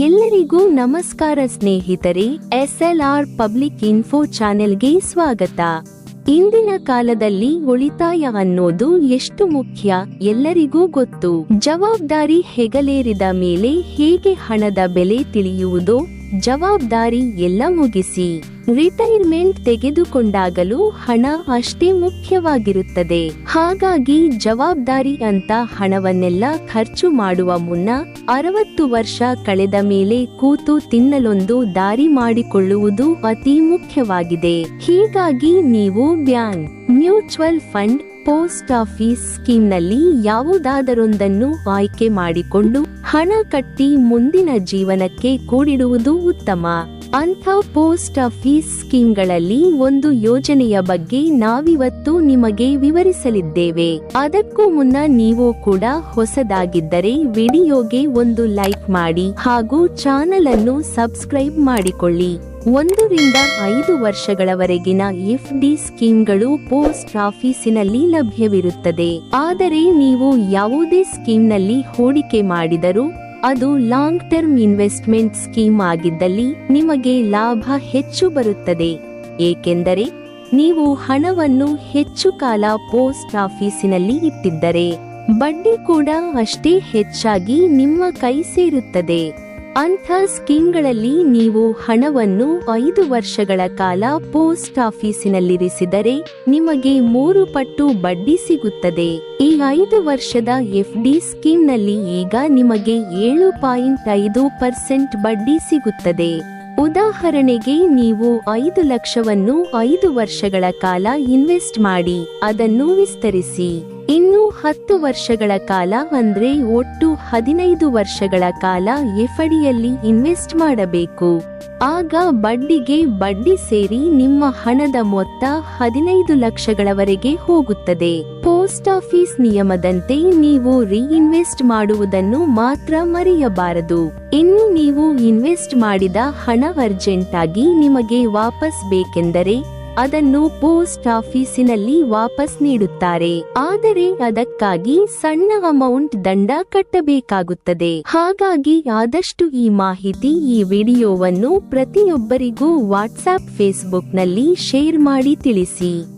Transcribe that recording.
ಎಲ್ಲರಿಗೂ ನಮಸ್ಕಾರ ಸ್ನೇಹಿತರೆ, ಎಸ್ಎಲ್ಆರ್ ಪಬ್ಲಿಕ್ ಇನ್ಫೋ ಚಾನೆಲ್ಗೆ ಸ್ವಾಗತ. ಇಂದಿನ ಕಾಲದಲ್ಲಿ ಉಳಿತಾಯ ಅನ್ನೋದು ಎಷ್ಟು ಮುಖ್ಯ ಎಲ್ಲರಿಗೂ ಗೊತ್ತು. ಜವಾಬ್ದಾರಿ ಹೆಗಲೇರಿದ ಮೇಲೆ ಹೇಗೆ ಹಣದ ಬೆಲೆ ತಿಳಿಯುವುದೋ ಜವಾಬ್ದಾರಿ ಎಲ್ಲ ಮುಗಿಸಿ ರಿಟೈರ್ಮೆಂಟ್ ತೆಗೆದುಕೊಂಡಾಗಲೂ ಹಣ ಅಷ್ಟೇ ಮುಖ್ಯವಾಗಿರುತ್ತದೆ. ಹಾಗಾಗಿ ಜವಾಬ್ದಾರಿ ಅಂತ ಹಣವನ್ನೆಲ್ಲ ಖರ್ಚು ಮಾಡುವ ಮುನ್ನ ಅರವತ್ತು ವರ್ಷ ಕಳೆದ ಮೇಲೆ ಕೂತು ತಿನ್ನಲೊಂದು ದಾರಿ ಮಾಡಿಕೊಳ್ಳುವುದು ಅತಿ ಮುಖ್ಯವಾಗಿದೆ. ಹೀಗಾಗಿ ನೀವು bank, mutual fund, post office ಸ್ಕೀಮ್ನಲ್ಲಿ ಯಾವುದಾದರೊಂದನ್ನು ಆಯ್ಕೆ ಮಾಡಿಕೊಂಡು ಹಣ ಕಟ್ಟಿ ಮುಂದಿನ ಜೀವನಕ್ಕೆ ಕೂಡಿಡುವುದು ಉತ್ತಮ. ಅಂಥ ಪೋಸ್ಟ್ ಆಫೀಸ್ ಸ್ಕೀಮ್ಗಳಲ್ಲಿ ಒಂದು ಯೋಜನೆಯ ಬಗ್ಗೆ ನಾವಿವತ್ತು ನಿಮಗೆ ವಿವರಿಸಲಿದ್ದೇವೆ. ಅದಕ್ಕೂ ಮುನ್ನ ನೀವು ಕೂಡ ಹೊಸದಾಗಿದ್ದರೆ ವಿಡಿಯೋಗೆ ಒಂದು ಲೈಕ್ ಮಾಡಿ ಹಾಗೂ ಚಾನಲ್ ಅನ್ನು ಸಬ್ಸ್ಕ್ರೈಬ್ ಮಾಡಿಕೊಳ್ಳಿ. ಒಂದರಿಂದ ಐದು ವರ್ಷಗಳವರೆಗಿನ ಎಫ್ ಡಿ ಸ್ಕೀಮ್ಗಳು ಪೋಸ್ಟ್ ಆಫೀಸಿನಲ್ಲಿ ಲಭ್ಯವಿರುತ್ತದೆ. ಆದರೆ ನೀವು ಯಾವುದೇ ಸ್ಕೀಮ್ನಲ್ಲಿ ಹೂಡಿಕೆ ಮಾಡಿದರೂ ಅದು ಲಾಂಗ್ ಟರ್ಮ್ ಇನ್ವೆಸ್ಟ್ಮೆಂಟ್ ಸ್ಕೀಮ್ ಆಗಿದ್ದಲ್ಲಿ ನಿಮಗೆ ಲಾಭ ಹೆಚ್ಚು ಬರುತ್ತದೆ. ಏಕೆಂದರೆ ನೀವು ಹಣವನ್ನು ಹೆಚ್ಚು ಕಾಲ ಪೋಸ್ಟ್ ಆಫೀಸಿನಲ್ಲಿ ಇಟ್ಟಿದ್ದರೆ ಬಡ್ಡಿ ಕೂಡ ಅಷ್ಟೇ ಹೆಚ್ಚಾಗಿ ನಿಮ್ಮ ಕೈ ಸೇರುತ್ತದೆ. ಅಂಥ ಸ್ಕೀಮ್ಗಳಲ್ಲಿ ನೀವು ಹಣವನ್ನು ಐದು ವರ್ಷಗಳ ಕಾಲ ಪೋಸ್ಟ್ ಆಫೀಸಿನಲ್ಲಿರಿಸಿದರೆ ನಿಮಗೆ ಮೂರು ಪಟ್ಟು ಬಡ್ಡಿ ಸಿಗುತ್ತದೆ. ಈ ಐದು ವರ್ಷದ ಎಫ್ಡಿ ಸ್ಕೀಮ್ನಲ್ಲಿ ಈಗ ನಿಮಗೆ ಏಳು ಪಾಯಿಂಟ್ ಐದು ಪರ್ಸೆಂಟ್ ಬಡ್ಡಿ ಸಿಗುತ್ತದೆ. ಉದಾಹರಣೆಗೆ ನೀವು ಐದು ಲಕ್ಷವನ್ನು ಐದು ವರ್ಷಗಳ ಕಾಲ ಇನ್ವೆಸ್ಟ್ ಮಾಡಿ, ಅದನ್ನು ವಿಸ್ತರಿಸಿ. ಇನ್ನು ಹತ್ತು ವರ್ಷಗಳ ಕಾಲ ಅಂದ್ರೆ ಒಟ್ಟು ಹದಿನೈದು ವರ್ಷಗಳ ಕಾಲ ಎಫಡಿಯಲ್ಲಿ ಇನ್ವೆಸ್ಟ್ ಮಾಡಬೇಕು. ಆಗ ಬಡ್ಡಿಗೆ ಬಡ್ಡಿ ಸೇರಿ ನಿಮ್ಮ ಹಣದ ಮೊತ್ತ ಹದಿನೈದು ಲಕ್ಷಗಳವರೆಗೆ ಹೋಗುತ್ತದೆ. ಪೋಸ್ಟ್ ಆಫೀಸ್ ನಿಯಮದಂತೆ ನೀವು ರೀಇನ್ವೆಸ್ಟ್ ಮಾಡುವುದನ್ನು ಮಾತ್ರ ಮರೆಯಬಾರದು. ಇನ್ನು ನೀವು ಇನ್ವೆಸ್ಟ್ ಮಾಡಿದ ಹಣ ಅರ್ಜೆಂಟ್ ಆಗಿ ನಿಮಗೆ ವಾಪಸ್ ಬೇಕೆಂದರೆ ಅದನ್ನು ಪೋಸ್ಟ್ ಆಫೀಸಿನಲ್ಲಿ ವಾಪಸ್ ನೀಡುತ್ತಾರೆ. ಆದರೆ ಅದಕ್ಕಾಗಿ ಸಣ್ಣ ಅಮೌಂಟ್ ದಂಡ ಕಟ್ಟಬೇಕಾಗುತ್ತದೆ. ಹಾಗಾಗಿ ಆದಷ್ಟು ಈ ಮಾಹಿತಿ ಈ ವಿಡಿಯೋವನ್ನು ಪ್ರತಿಯೊಬ್ಬರಿಗೂ ವಾಟ್ಸ್ಆಪ್ ಫೇಸ್ಬುಕ್ನಲ್ಲಿ ಶೇರ್ ಮಾಡಿ ತಿಳಿಸಿ.